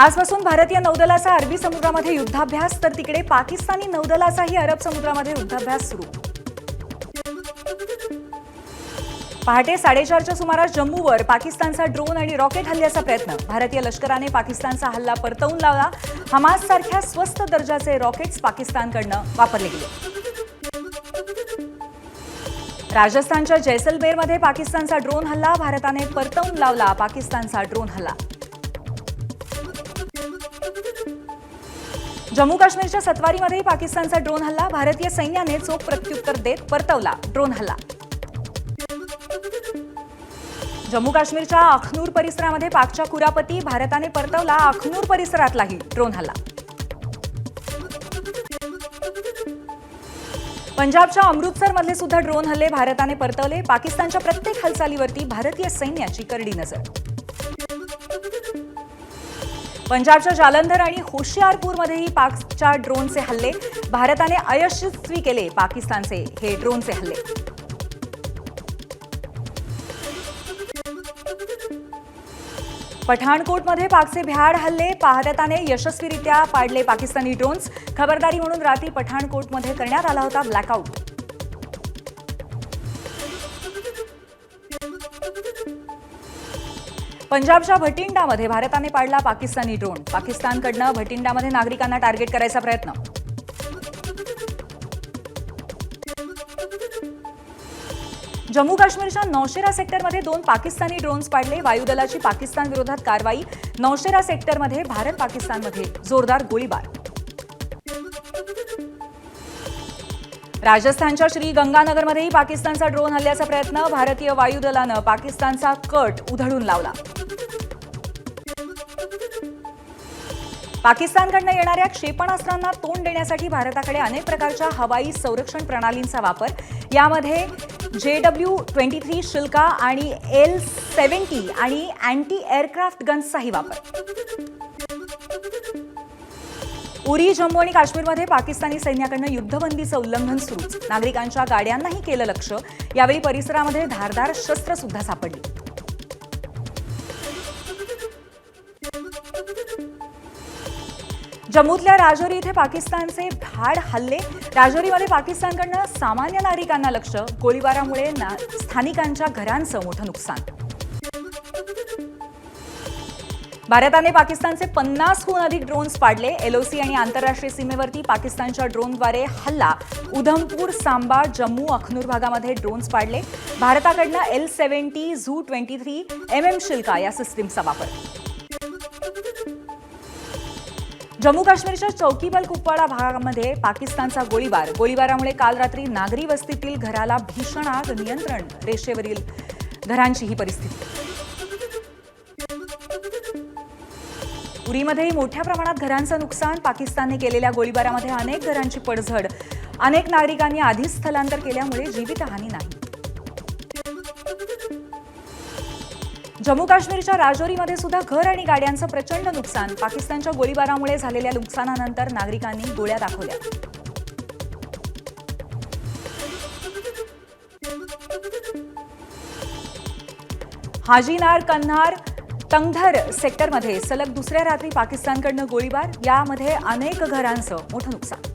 आजपासून भारतीय नौदलाचा अरबी समुद्रामध्ये युद्धाभ्यास तर तिकडे पाकिस्तानी नौदलाचाही अरब समुद्रामध्ये युद्धाभ्यास सुरू. पहाटे साडेचारच्या सुमारास जम्मूवर पाकिस्तानचा ड्रोन आणि रॉकेट हल्ल्याचा प्रयत्न. भारतीय लष्कराने पाकिस्तानचा हल्ला परतवून लावला. हमास सारख्या स्वस्त दर्जाचे रॉकेट्स पाकिस्तानकडनं वापरले गेले. राजस्थानच्या जैसलमेरमध्ये पाकिस्तानचा ड्रोन हल्ला. भारताने परतवून लावला पाकिस्तानचा ड्रोन हल्ला. जम्मू काश्मीरच्या सत्वारीमध्येही पाकिस्तानचा ड्रोन हल्ला. भारतीय सैन्याने चोख प्रत्युत्तर देत परतवला ड्रोन हल्ला. जम्मू काश्मीरच्या अखनूर परिसरामध्ये पाकच्या कुरापती भारताने परतवला अखनूर परिसरातलाही ड्रोन हल्ला. पंजाबच्या अमृतसरमधले सुद्धा ड्रोन हल्ले भारताने परतवले. पाकिस्तानच्या प्रत्येक हालचालीवरती भारतीय सैन्याची करडी नजर. पंजाबच्या जालंधर आणि होशियारपूरमध्येही पाकच्या ड्रोनचे हल्ले. भारताने अयशस्वी केले पाकिस्तानचे. हे ड्रोनचे हल्ले. पठाणकोटमध्ये पाकचे भ्याड हल्ले. भारताने यशस्वीरित्या पाडले पाकिस्तानी ड्रोन्स. खबरदारी म्हणून रात्री पठाणकोटमध्ये करण्यात आला होता ब्लॅकआउट. पंजाबच्या भटिंडामध्ये भारताने पाडला पाकिस्तानी ड्रोन. पाकिस्तानकडनं भटिंडामध्ये नागरिकांना टार्गेट करायचा प्रयत्न. जम्मू काश्मीरच्या नौशेरा सेक्टरमध्ये दोन पाकिस्तानी ड्रोन्स पाडले. वायुदलाची पाकिस्तान विरोधात कारवाई. नौशेरा सेक्टरमध्ये भारत पाकिस्तानमध्ये जोरदार गोळीबार. राजस्थानच्या श्री गंगानगरमध्येही पाकिस्तानचा ड्रोन हल्ल्याचा प्रयत्न. भारतीय वायुदलानं पाकिस्तानचा कट उधळून लावला. पाकिस्तानकडनं येणाऱ्या क्षेपणास्त्रांना तोंड देण्यासाठी भारताकडे अनेक प्रकारच्या हवाई संरक्षण प्रणालींचा वापर. यामध्ये J W twenty three Shilka आणि एल सेव्हन्टी आणि अँटी एअरक्राफ्ट गन्सचाही वापर. उरी जम्मू आणि काश्मीरमध्ये पाकिस्तानी सैन्याकडनं युद्धबंदीचं उल्लंघन सुरूच. नागरिकांच्या गाड्यांनाही केलं लक्ष. यावेळी परिसरामध्ये धारदार शस्त्र सुद्धा सापडली. जम्मूतल्या राजौरी इथे पाकिस्तानचे भाड हल्ले. राजौरीमध्ये पाकिस्तानकडनं सामान्य नागरिकांना लक्ष. गोळीबारामुळे ना- स्थानिकांच्या घरांचं मोठं नुकसान. भारताने पाकिस्तानचे पन्नासहून अधिक ड्रोन्स पाडले. एलओसी आणि आंतरराष्ट्रीय सीमेवरती पाकिस्तानच्या ड्रोनद्वारे हल्ला. उधमपूर सांबा जम्मू अखनूर भागामध्ये ड्रोन्स पाडले. भारताकडनं L seventy ZU twenty three M M Shilka या सिस्टीमचा वापर. जम्मू काश्मीरच्या चौकीबल कुपवाडा भागामध्ये पाकिस्तानचा गोळीबार. गोळीबारामुळे काल रात्री नागरी वस्तीतील घराला भीषण आग नियंत्रण रेषेवरील घरांची ही परिस्थिती. उरीमध्येही मोठ्या प्रमाणात घरांचं नुकसान पाकिस्तानने केलेल्या गोळीबारामध्ये अनेक घरांची पडझड. अनेक नागरिकांनी आधीच स्थलांतर केल्यामुळे जीवितहानी नाही. जम्मू काश्मीरच्या राजौरीमध्ये सुद्धा घर आणि गाड्यांचं प्रचंड नुकसान. पाकिस्तानच्या गोळीबारामुळे झालेल्या नुकसानानंतर नागरिकांनी गोळ्या दाखवल्या. हाजीनार कन्हार तंगधर सेक्टरमध्ये सलग दुसऱ्या रात्री पाकिस्तानकडनं गोळीबार. यामध्ये अनेक घरांचं मोठं नुकसान.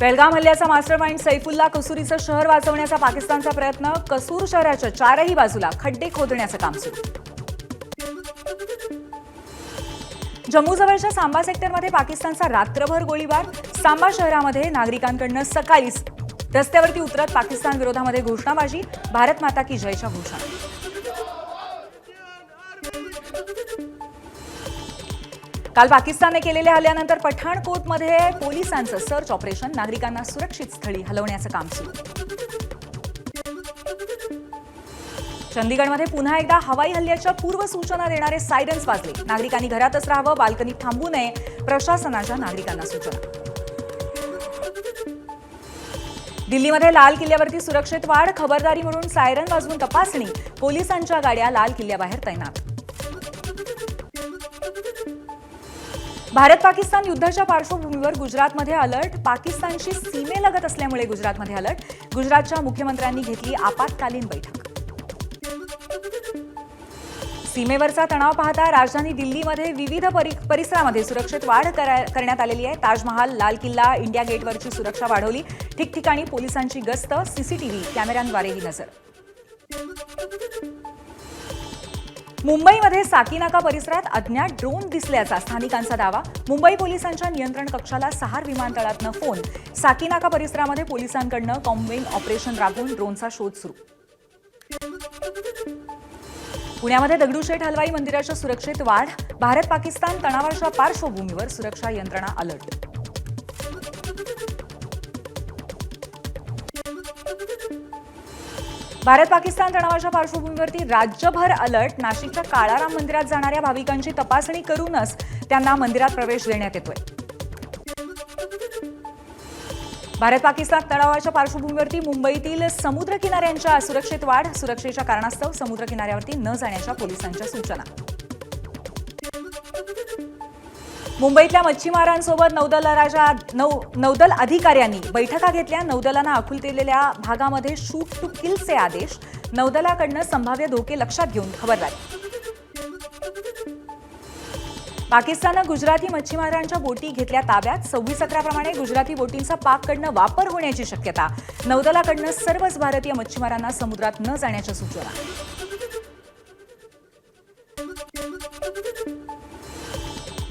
बेलगाम हल्ल्याचा मास्टर माइंड सैफुल्ला कसुरीचं शहर वाचवण्याचा पाकिस्तानचा प्रयत्न कसूर शहराच्या चारही बाजूला खड्डे खोदण्याचं काम सुरू. जम्मूजवळच्या सांबा सेक्टरमध्ये पाकिस्तानचा रात्रभर गोळीबार सांबा शहरामध्ये नागरिकांकडनं सकाळीच रस्त्यावरती उतरत पाकिस्तान विरोधामध्ये घोषणाबाजी भारत माता की जयच्या घोषणा. काल पाकिस्तानने केलेल्या हल्ल्यानंतर पठाणकोटमध्ये पोलिसांचं सर्च ऑपरेशन नागरिकांना सुरक्षित स्थळी हलवण्याचं काम सुरू. चंदीगडमध्ये पुन्हा एकदा हवाई हल्ल्याच्या पूर्वसूचना देणारे सायरन्स वाजले. नागरिकांनी घरातच राहावं बाल्कनीत थांबू नये प्रशासनाच्या नागरिकांना सूचना. दिल्लीमध्ये लाल किल्ल्यावरती सुरक्षित वाढ खबरदारी म्हणून सायरन वाजवून तपासणी. पोलिसांच्या गाड्या लाल किल्ल्याबाहेर तैनात. भारत पाकिस्तान युद्धाच्या पार्श्वभूमीवर गुजरातमध्ये अलर्ट. पाकिस्तानशी सीमेलगत असल्यामुळे गुजरातमध्ये अलर्ट. गुजरातच्या मुख्यमंत्र्यांनी घेतली आपत्कालीन बैठक. सीमेवरचा तणाव पाहता राजधानी दिल्लीमध्ये विविध परि- परिसरामध्ये सुरक्षेत वाढ करण्यात आलेली आहे. ताजमहाल लाल किल्ला इंडिया गेटवरची सुरक्षा वाढवली. ठिकठिकाणी पोलिसांची गस्त सीसीटीव्ही कॅमेऱ्यांद्वारेही नजर. मुंबईमध्ये साकीनाका परिसरात अज्ञात ड्रोन दिसल्याचा स्थानिकांचा दावा. मुंबई पोलिसांच्या नियंत्रण कक्षाला सहार विमानतळातनं फोन. साकीनाका परिसरामध्ये पोलिसांकडनं कॉम्बिंग ऑपरेशन राबवून ड्रोनचा शोध सुरू. पुण्यामध्ये दगडूशेठ हलवाई मंदिराच्या सुरक्षेत वाढ. भारत पाकिस्तान तणावाच्या पार्श्वभूमीवर सुरक्षा यंत्रणा अलर्ट. भारत पाकिस्तान तणावाच्या पार्श्वभूमीवरती राज्यभर अलर्ट. नाशिकच्या काळाराम मंदिरात जाणाऱ्या भाविकांची तपासणी करूनच त्यांना मंदिरात प्रवेश देण्यात येतोय. भारत पाकिस्तान तणावाच्या पार्श्वभूमीवरती मुंबईतील समुद्र किनाऱ्यांच्या सुरक्षेत वाढ सुरक्षेच्या कारणास्तव समुद्र किनाऱ्यावरती न जाण्याच्या पोलिसांच्या सूचना. मुंबईतल्या मच्छीमारांसोबत राजा नौ नौदल अधिकाऱ्यांनी बैठका घेतल्या. नौदलानं आखुलतेलेल्या भागामध्ये शूट टू किलचे आदेश. नौदलाकडनं संभाव्य धोके लक्षात घेऊन खबरदारी पाकिस्ताननं गुजराती मच्छीमारांच्या बोटी घेतल्या ताब्यात. सव्वीस अकराप्रमाणे गुजराती बोटींचा पाककडनं वापर होण्याची शक्यता. नौदलाकडनं सर्वच भारतीय मच्छीमारांना समुद्रात न जाण्याच्या सूचना.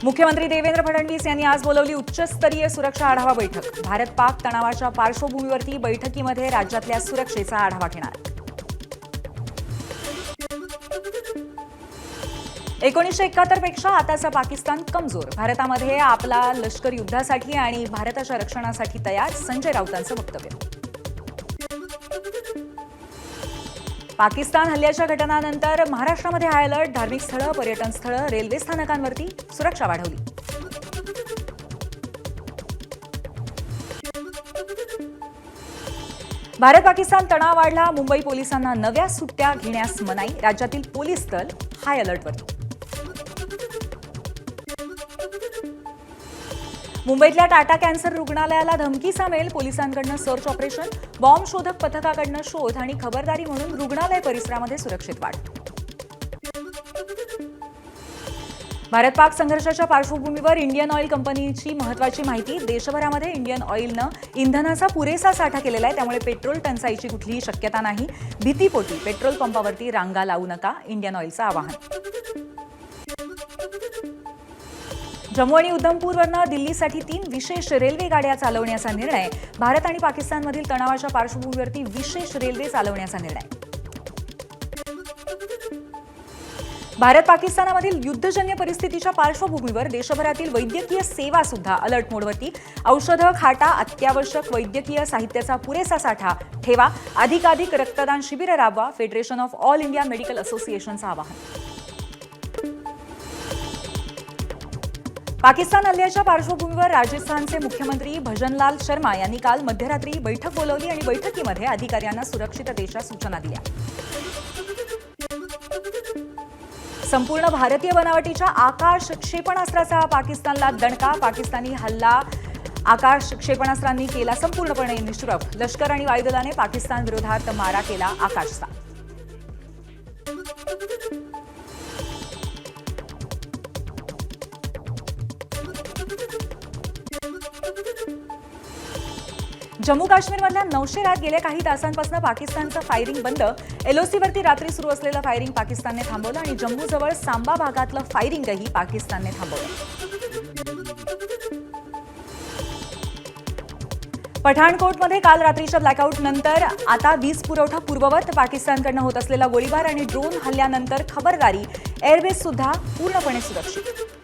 मुख्यमंत्री देवेंद्र फडणवीस यांनी आज बोलवली उच्चस्तरीय सुरक्षा आढावा बैठक. भारत पाक तणावाच्या पार्श्वभूमीवरती बैठकीमध्ये राज्यातल्या सुरक्षेचा आढावा घेणार. एकोणीसशे एकाहत्तरपेक्षा आताचा पाकिस्तान कमजोर. भारतामध्ये आपला लष्कर युद्धासाठी आणि भारताच्या रक्षणासाठी तयार संजय राऊतांचं वक्तव्य. पाकिस्तान हल्ल्याच्या घटनानंतर महाराष्ट्रामध्ये हाय अलर्ट धार्मिक स्थळं पर्यटन स्थळं रेल्वे स्थानकांवरती सुरक्षा वाढवली. भारत पाकिस्तान तणाव वाढला. मुंबई पोलिसांना नव्या सुट्ट्या घेण्यास मनाई. राज्यातील पोलीस दल हाय अलर्टवरती मुंबईतल्या टाटा कॅन्सर रुग्णालयाला धमकी सामेल पोलिसांकडनं सर्च ऑपरेशन बॉम्ब शोधक पथकाकडनं शोध आणि खबरदारी म्हणून रुग्णालय परिसरामध्ये सुरक्षित वाढ. भारत पाक संघर्षाच्या पार्श्वभूमीवर इंडियन ऑइल कंपनीची महत्वाची माहिती देशभरामध्ये इंडियन ऑइलनं इंधनाचा पुरेसा साठा केलेला आहे त्यामुळे पेट्रोल टंचाईची कुठलीही शक्यता नाही. भीतीपोटी पेट्रोल पंपावरती रांगा लावू नका इंडियन ऑइलचं आवाहन. जम्मू आणि उधमपूरवरनं दिल्लीसाठी तीन विशेष रेल्वे गाड्या चालवण्याचा निर्णय. भारत आणि पाकिस्तानमधील तणावाच्या पार्श्वभूमीवरती विशेष रेल्वे चालवण्याचा निर्णय. भारत पाकिस्तानामधील युद्धजन्य परिस्थितीच्या पार्श्वभूमीवर देशभरातील वैद्यकीय सेवा सुद्धा अलर्ट मोडवरती औषधं खाटा अत्यावश्यक वैद्यकीय साहित्याचा पुरेसा साठा ठेवा. अधिकाधिक रक्तदान शिबिरं राबवा. Federation of all India medical असोसिएशनचं आवाहन. पाकिस्तान हल्ल्याच्या पार्श्वभूमीवर राजस्थानचे मुख्यमंत्री भजनलाल शर्मा यांनी काल मध्यरात्री बैठक बोलवली आणि बैठकीमध्ये अधिकाऱ्यांना सुरक्षिततेच्या सूचना दिल्या. संपूर्ण भारतीय बनावटीच्या आकाश क्षेपणास्त्राचा पाकिस्तानला दणका पाकिस्तानी हल्ला आकाश क्षेपणास्त्रांनी केला संपूर्णपणे निष्प्रभ लष्कर आणि वायुदलाने पाकिस्तान विरोधात मारा केला आकाशचा जम्मू काश्मीरमधल्या नौशेरात गेल्या काही तासांपासून पाकिस्तानचं फायरिंग बंद. एलओसीवरती रात्री सुरू असलेलं फायरिंग पाकिस्तानने थांबवलं आणि जम्मूजवळ सांबा भागातलं फायरिंगही पाकिस्तानने थांबवलं. पठाणकोटमध्ये काल रात्रीच्या ब्लॅकआउट नंतर आता वीज पुरवठा पूर्ववत पाकिस्तानकडनं होत असलेला गोळीबार आणि ड्रोन हल्ल्यानंतर खबरदारी. एअरबेस सुद्धा पूर्णपणे सुरक्षित.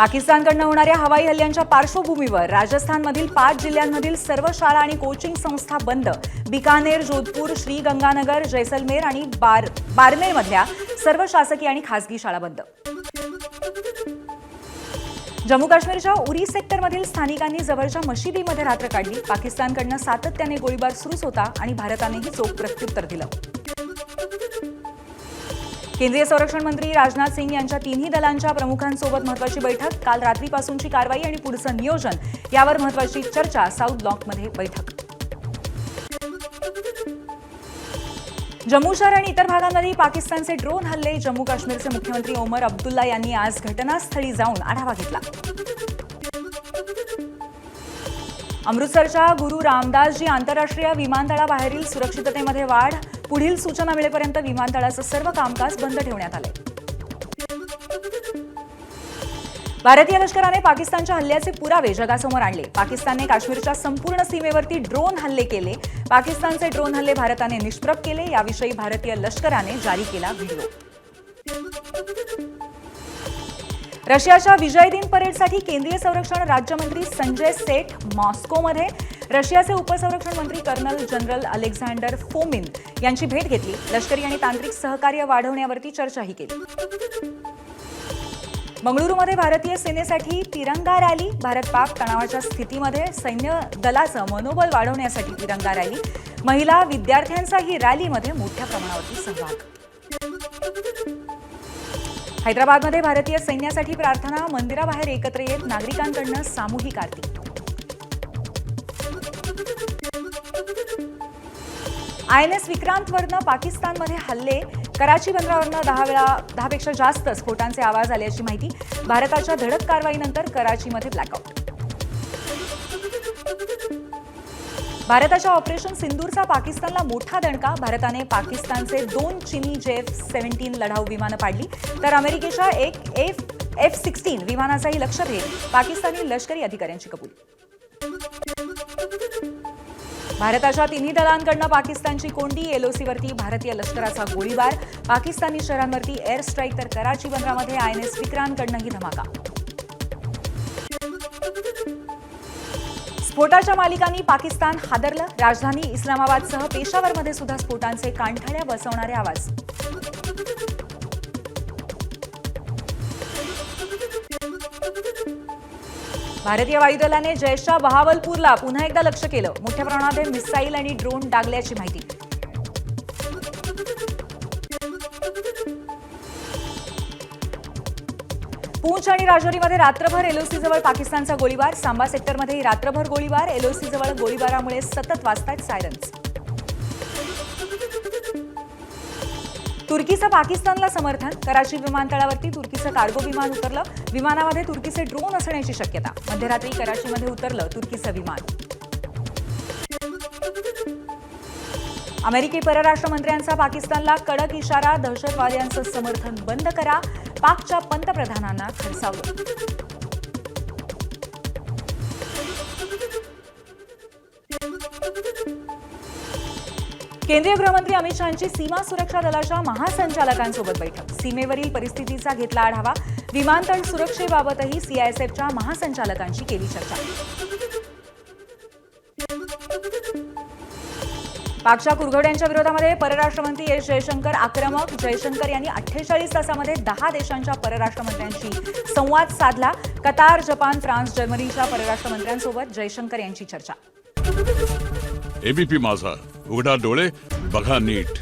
पाकिस्तानकडनं होणाऱ्या हवाई हल्ल्यांच्या पार्श्वभूमीवर राजस्थानमधील पाच जिल्ह्यांमधील सर्व शाळा आणि कोचिंग संस्था बंद. बिकानेर जोधपूर श्रीगंगानगर जैसलमेर आणि बार बारमेरमधल्या सर्व शासकीय आणि खासगी शाळा बंद. जम्मू काश्मीरच्या उरी सेक्टरमधील स्थानिकांनी जवळच्या मशिदीमध्ये रात्र काढली. पाकिस्तानकडनं सातत्याने गोळीबार सुरूच होता आणि भारतानेही चोख प्रत्युत्तर दिलं. केंद्रीय संरक्षण मंत्री राजनाथ सिंग यांच्या तिन्ही दलांच्या प्रमुखांसोबत महत्वाची बैठक. काल रात्रीपासूनची कारवाई आणि पुढचं नियोजन यावर महत्वाची चर्चा साऊथ ब्लॉकमध्ये बैठक. जम्मू शहर आणि इतर भागांमध्ये पाकिस्तानचे ड्रोन हल्ले. जम्मू काश्मीरचे मुख्यमंत्री ओमर अब्दुल्ला यांनी आज घटनास्थळी जाऊन आढावा घेतला. अमृतसरच्या गुरु रामदासजी आंतरराष्ट्रीय विमानतळाबाहेरील सुरक्षिततेमध्ये वाढ. पुढील सूचना मिळेपर्यंत विमानतळाचं सर्व कामकाज बंद ठेवण्यात आलंय. भारतीय लष्कराने पाकिस्तानच्या हल्ल्याचे पुरावे जगासमोर आणले. पाकिस्तानने काश्मीरच्या संपूर्ण सीमेवरती ड्रोन हल्ले केले. पाकिस्तानचे ड्रोन हल्ले भारताने निष्प्रभ केले. याविषयी भारतीय लष्कराने जारी केला व्हिडिओ. रशियाच्या विजय दिन परेडसाठी केंद्रीय संरक्षण राज्यमंत्री संजय सेठ मॉस्कोमध्ये रशियाचे उपसंरक्षण मंत्री कर्नल जनरल अलेक्झांडर फोमिन यांची भेट घेतली. लष्करी आणि तांत्रिक सहकार्य वाढवण्यावरती चर्चाही केली. बंगळुरूमध्ये भारतीय सेनेसाठी तिरंगा रॅली. भारत पाक तणावाच्या स्थितीमध्ये सैन्य दलाचं मनोबल वाढवण्यासाठी तिरंगा रॅली. महिला विद्यार्थ्यांचाही रॅलीमध्ये मोठ्या प्रमाणावरती सहभाग. हैदराबादमध्ये भारतीय सैन्यासाठी प्रार्थना. मंदिराबाहेर एकत्र येत नागरिकांकडनं सामूहिक आरती. आय एन एस विक्रांतवरनं पाकिस्तानमध्ये हल्ले. कराची बंदरावरनं दहा वेळा दहापेक्षा जास्त स्फोटांचे आवाज आल्याची माहिती भारताच्या धडक कारवाईनंतर कराचीमध्ये ब्लॅकआउट भारताच्या ऑपरेशन सिंदूरचा पाकिस्तानला मोठा दणका. भारताने पाकिस्तानचे दोन चिनी जेफ सेव्हन्टीन लढाऊ विमानं पाडली. तर अमेरिकेच्या एक एफ एफ सिक्स्टीन विमानाचाही लक्षभेद पाकिस्तानी लष्करी अधिकाऱ्यांची कबुली. भारताच्या तिन्ही दलांकडनं पाकिस्तानची कोंडी एलओसीवरती भारतीय लष्कराचा गोळीबार पाकिस्तानी शहरांवरती एअर स्ट्राईक तर कराची बंदरामध्ये आय एन एस विक्रांतकडनंही धमाका. स्फोटाच्या मालिकांनी पाकिस्तान हादरलं. राजधानी इस्लामाबादसह पेशावरमध्ये सुद्धा स्फोटांचे कानठळ्या बसवणारे आवाज. भारतीय वायुदलाने जैशा बहावलपूरला पुन्हा एकदा लक्ष केलं. मोठ्या प्रमाणात मिसाईल आणि ड्रोन डागल्याची माहिती. पूंछ आणि राजौरीमध्ये रात्रभर एलओसीजवळ पाकिस्तानचा गोळीबार. सांबा सेक्टरमध्येही रात्रभर गोळीबार. एलओसीजवळ गोळीबारामुळे सतत वाजतायत सायरन्स तुर्कीचं पाकिस्तानला समर्थन? कराची विमानतळावरती तुर्कीचं कार्गो विमान उतरलं. विमानामध्ये तुर्कीचे ड्रोन असण्याची शक्यता. मध्यरात्री कराचीमध्ये उतरलं तुर्कीचं विमान. अमेरिकी परराष्ट्र मंत्र्यांचा पाकिस्तानला कडक इशारा दहशतवाद्यांचं समर्थन बंद करा पाकच्या पंतप्रधानांना खडसावलं. केंद्रीय गृहमंत्री अमित शहांची सीमा सुरक्षा दलाच्या महासंचालकांसोबत बैठक. सीमेवरील परिस्थितीचा घेतला आढावा. विमानतळ सुरक्षेबाबतही सीआयएसएफच्या महासंचालकांशी केली चर्चा. पाकच्या कुरघोड्यांच्या विरोधामध्ये परराष्ट्र मंत्री एस जयशंकर आक्रमक. जयशंकर यांनी अठ्ठेचाळीस तासामध्ये दहा देशांच्या परराष्ट्र मंत्र्यांशी संवाद साधला. कतार जपान फ्रान्स जर्मनीच्या परराष्ट्र मंत्र्यांसोबत जयशंकर यांची चर्चा. एबीपी माझा. उघडा डोळे बघा नीट.